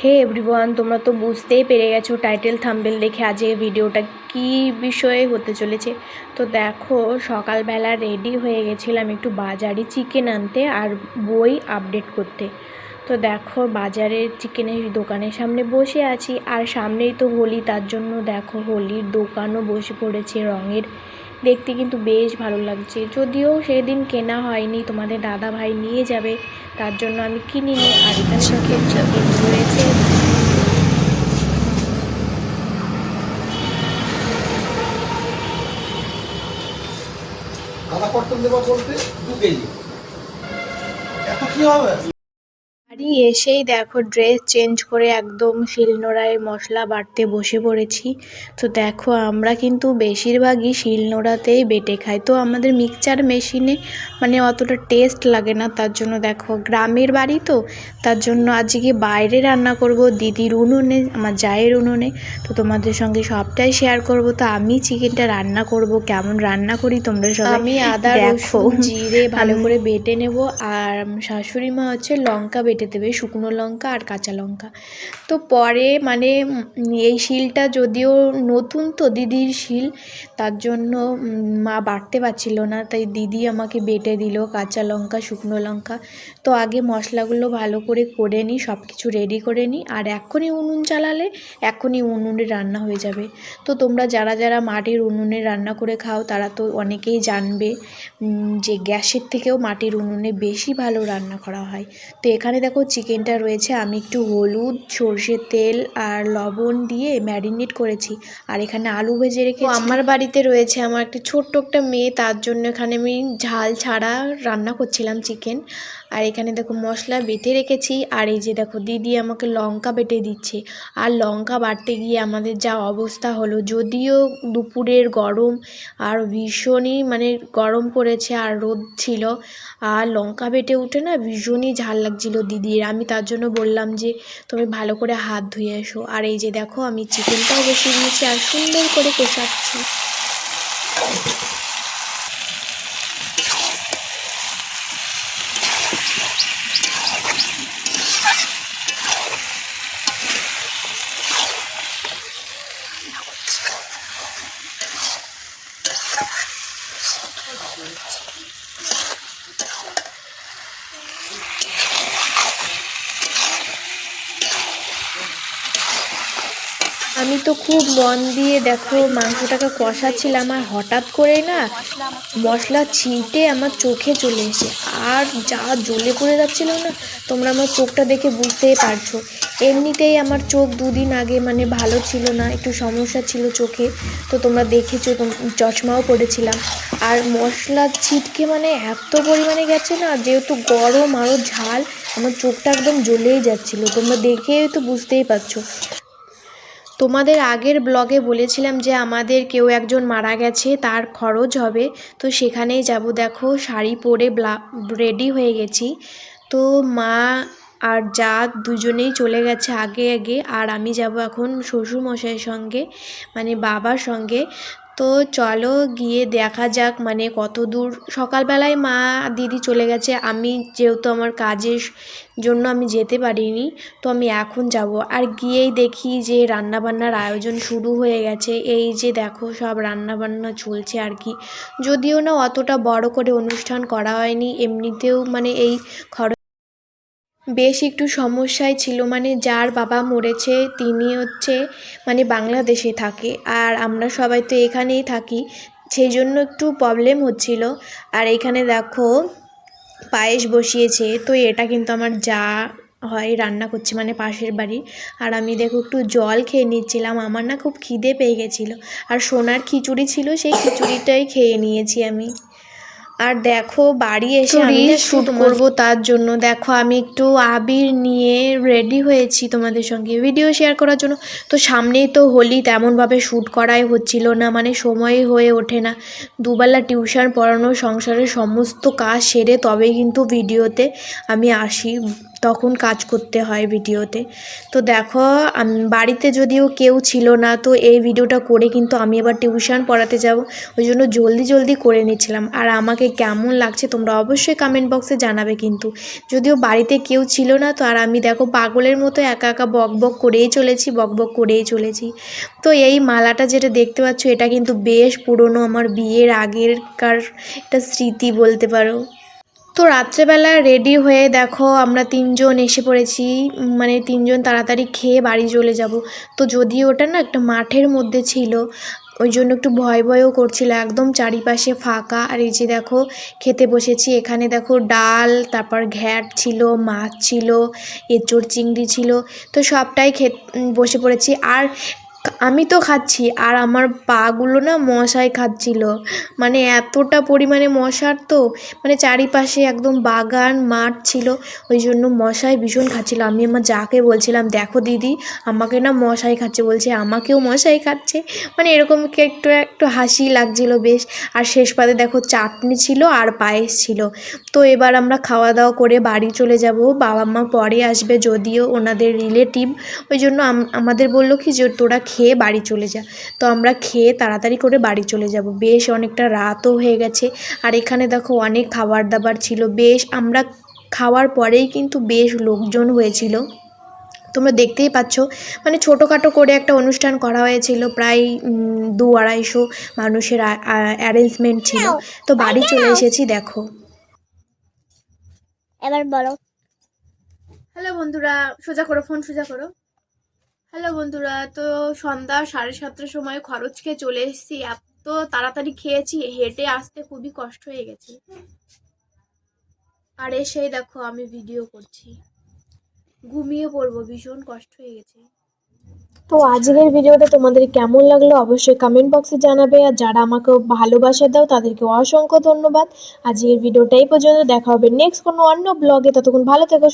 হে everyone তোমরা তো বুঝতেই পেরে গেছো টাইটেল থাম্বেল দেখে আজ এই ভিডিওটা কী বিষয়ে হতে চলেছে। তো দেখো, সকালবেলা রেডি হয়ে গেছিলাম একটু বাজারে চিকেন আনতে আর বই আপডেট করতে। তো দেখো, বাজারের চিকেনের দোকানের সামনে বসে আছি, আর সামনেই তো হোলি, তার জন্য দেখো হোলির দোকানও বসে পড়েছে রঙের। দেখতে কিন্তু বেশ ভালো লাগছে। যদিও সেদিন কেনা হয়নি তোমাদের দাদা ভাই নিয়ে যাবে তার জন্য আমি কিনিনি আর চিকেন চিকেন রয়েছে আদা পটল দেবো বলতে দু কেজি। এত কি হবে? বাড়ি এসেই দেখো ড্রেস চেঞ্জ করে একদম শিলনোড়ায় মশলা বাটতে বসে পড়েছি। তো দেখো আমরা কিন্তু বেশিরভাগই শিলনোড়াতেই বেটে খাই। তো আমাদের মিক্সচার মেশিনে মানে অতটা টেস্ট লাগে না তার জন্য দেখো গ্রামের বাড়ি তো তার জন্য আজকে বাইরে রান্না করব দিদির উনুনে আমার জায়ের উনুনে। তো তোমাদের সঙ্গে সবটাই শেয়ার করব। তো আমি চিকেনটা রান্না করব কেমন রান্না করি তোমরা সবাই আমি আদা। রসুন জিরে ভালো করে বেটে নেব। আর শাশুড়ি মা হচ্ছে লঙ্কা বেটে দেবে শুকনো লঙ্কা আর কাঁচা লঙ্কা। তো পরে মানে এই শিলটা যদিও নতুন তো দিদির শিল, তার জন্য মা বাটতে পারছিল না, তাই দিদি আমাকে বেটে দিল কাঁচা লঙ্কা, শুকনো লঙ্কা। তো আগে মশলাগুলো ভালো করে করে নিই সব কিছু রেডি করে নিই, আর এখনই উনুন চালালে এখনই উনুনে রান্না হয়ে যাবে। তো তোমরা যারা যারা মাটির উনুনে রান্না করে খাও, তারা তো অনেকেই জানবে যে গ্যাসের থেকেও মাটির উনুনে বেশি ভালো রান্না করা হয়। তো এখানে দেখো চিকেনটা রয়েছে আমি একটু হলুদ সর্ষের তেল আর লবণ দিয়ে ম্যারিনেট করেছি। আর এখানে আলু ভেজে রেখে আমার বাড়িতে রয়েছে আমার একটা ছোট্ট একটা মেয়ে তার জন্য এখানে আমি ঝাল ছাড়া রান্না করছিলাম চিকেন। আর এখানে দেখো মশলা বেটে রেখেছি আর এই যে দেখো দিদি আমাকে লঙ্কা বেটে দিচ্ছে। আর লঙ্কা বাটতে গিয়ে আমাদের যা অবস্থা হলো যদিও দুপুরের গরম আর ভীষণই মানে গরম পড়েছে আর রোদ ছিল আর লঙ্কা বেটে উঠে না ভীষণই ঝাল লাগছিল দিদির আমি তার জন্য বললাম যে, তুমি ভালো করে হাত ধুয়ে এসো। আর এই যে দেখো, আমি চিকেনটাও বসিয়ে দিয়েছি আর সুন্দর করে কষাচ্ছি। Thank you. আমি তো খুব মন দিয়ে দেখো মাংসটাকে কষাচ্ছিলাম আর হঠাৎ করে না মশলা ছিটে আমার চোখে চলে এসে। আর যা জ্বলে পড়ে যাচ্ছিল না, তোমরা আমার চোখটা দেখে বুঝতেই পারছ। এমনিতেই আমার চোখ দুদিন আগে মানে ভালো ছিল না, একটু সমস্যা ছিল চোখে, তো তোমরা দেখেছ চশমাও পড়েছিলাম। আর মশলা ছিটকে মানে এত পরিমাণে গেছে না, যেহেতু গরম আরও ঝাল, আমার চোখটা একদম জ্বলেই যাচ্ছিল। তোমরা দেখেই তো বুঝতেই পারছ। তোমাদের আগের ব্লগে বলেছিলাম যে আমাদের কেউ একজন মারা গেছে, তার খরচ হবে। তো সেখানেই যাব। দেখো, শাড়ি পরে রেডি হয়ে গেছি। তো মা আর যা দুজনেই চলে গেছে আগে আগে। আর আমি যাব এখন শ্বশুরমশাইয়ের সঙ্গে মানে বাবার সঙ্গে। তো চলো গিয়ে দেখা যাক মানে কত দূর। সকালবেলায় মা, দিদি চলে গেছে। আমি যেহেতু আমার কাজের জন্য আমি যেতে পারিনি, তো আমি এখন যাব। আর গিয়েই দেখি যে রান্নাবান্নার আয়োজন শুরু হয়ে গেছে। এই যে দেখো, সব রান্নাবান্না চলছে আর কি। যদিও না অতটা বড় করে অনুষ্ঠান করা হয়নি, এমনিতেও মানে এই খরচ বেশ একটু সমস্যায় ছিল। মানে যার বাবা মরেছে, তিনি হচ্ছে মানে বাংলাদেশে থাকে আর আমরা সবাই তো এখানেই থাকি সেই জন্য একটু প্রবলেম হচ্ছিল। আর এখানে দেখো, পায়েস বসিয়েছে, তো এটা কিন্তু আমার যা হয় রান্না করছে মানে পাশের বাড়ি। আর আমি দেখো একটু জল খেয়ে নিচ্ছিলাম, আমার না খুব খিদে পেয়ে গেছিল। আর সোনার খিচুড়ি ছিল, সেই খিচুড়িটাই খেয়ে নিয়েছি আমি। আর দেখো বাড়ি এসে আমি শুট শ্যুট করব তার জন্য। দেখো আমি একটু আবির নিয়ে রেডি হয়েছি তোমাদের সঙ্গে ভিডিও শেয়ার করার জন্য। তো সামনেই তো হোলি তেমনভাবে শ্যুট করাই হচ্ছিল না মানে সময় হয়ে ওঠে না। দুবেলা টিউশন পড়ানো সংসারের সমস্ত কাজ সেরে তবে কিন্তু ভিডিওতে আমি আসি। তখন কাজ করতে হয় ভিডিওতে। তো দেখো বাড়িতে যদিও কেউ ছিল না, তো এই ভিডিওটা করে কিন্তু আমি এবার টিউশন পড়াতে যাব। ওই জন্য জলদি জলদি করে নিচ্ছিলাম। আর আমাকে কেমন লাগছে তোমরা অবশ্যই কমেন্ট বক্সে জানাবে কিন্তু। যদিও বাড়িতে কেউ ছিল না, তো আর আমি দেখো পাগলের মতো একা একা বক বক করেই চলেছি, বক বক করেই চলেছি। তো এই মালাটা যেটা দেখতে পাচ্ছ, এটা কিন্তু বেশ পুরনো, আমার বিয়ের আগেরকার একটা স্মৃতি বলতে পারো। তো রাত্রেবেলা রেডি হয়ে দেখো আমরা তিনজন এসে পড়েছি। মানে তিনজন তাড়াতাড়ি খেয়ে বাড়ি চলে যাব। তো যদিও ওটা না একটা মাঠের মধ্যে ছিল, ওই জন্য একটু ভয় ভয়ও করছিল। একদম চারিপাশে ফাঁকা। আর এই যে দেখো, খেতে বসেছি। এখানে দেখো ডাল, তারপর ঘ্যাট ছিল, মাছ ছিল, এঁচোড় চিংড়ি ছিল। তো সবটাই খে বসে পড়েছি। আর আমি তো খাচ্ছি, আর আমার পাগুলো না মশাই খাচ্ছিল। মানে এতটা পরিমাণে মশার তো মানে চারিপাশে একদম বাগান, মাঠ ছিল, ওই জন্য মশাই ভীষণ খাচ্ছিল। আমি আমার যাকে বলছিলাম, দেখো দিদি, আমাকে না মশাই খাচ্ছে। বলছে, আমাকেও মশাই খাচ্ছে। মানে এরকম একটু একটু হাসি লাগছিল বেশ। আর শেষ পাতে দেখো চাটনি ছিল আর পায়েস ছিল। তো এবার আমরা খাওয়া দাওয়া করে বাড়ি চলে যাব। বাবা মা পরে আসবে, যদিও ওনাদের রিলেটিভ ওই জন্য আমাদের বলল কি যে, তোরা খেয়ে বাড়ি চলে যা। তো আমরা খেয়ে তাড়াতাড়ি করে বাড়ি চলে যাব। বেশ অনেকটা রাতও হয়ে গেছে। আর এখানে দেখো অনেক খাবার দাবার ছিল। বেশ আমরা খাওয়ার পরেই কিন্তু বেশ লোকজন হয়েছিল। তোমরা দেখতেই পাচ্ছ। মানে ছোটোখাটো করে একটা অনুষ্ঠান করা হয়েছিল। প্রায় দু আড়াইশো মানুষের অ্যারেঞ্জমেন্ট ছিল। তো বাড়ি চলে এসেছি দেখো। এবার বলো। হ্যালো বন্ধুরা সোজা করো ফোন সোজা করো। হ্যালো বন্ধুরা, তো সন্ধ্যা সাড়ে সাতটার সময় খরচ খেয়ে চলে এসেছি। এত তাড়াতাড়ি খেয়েছি, হেঁটে আসতে খুবই কষ্ট হয়ে গেছে। আর এসেই দেখো আমি ভিডিও করছি। ঘুমিয়ে পড়ব, ভীষণ কষ্ট হয়ে গেছে। তো আজকের ভিডিওটা তোমাদের কেমন লাগল অবশ্যই কমেন্ট বক্সে জানাবে। আর যারা আমাকে ভালোবাসা দাও, তাদেরকে অসংখ্য ধন্যবাদ। আজকের ভিডিওটা এই পর্যন্ত দেখা হবে। নেক্সট কোনো অন্য ব্লগে ততক্ষণ ভালো থেকো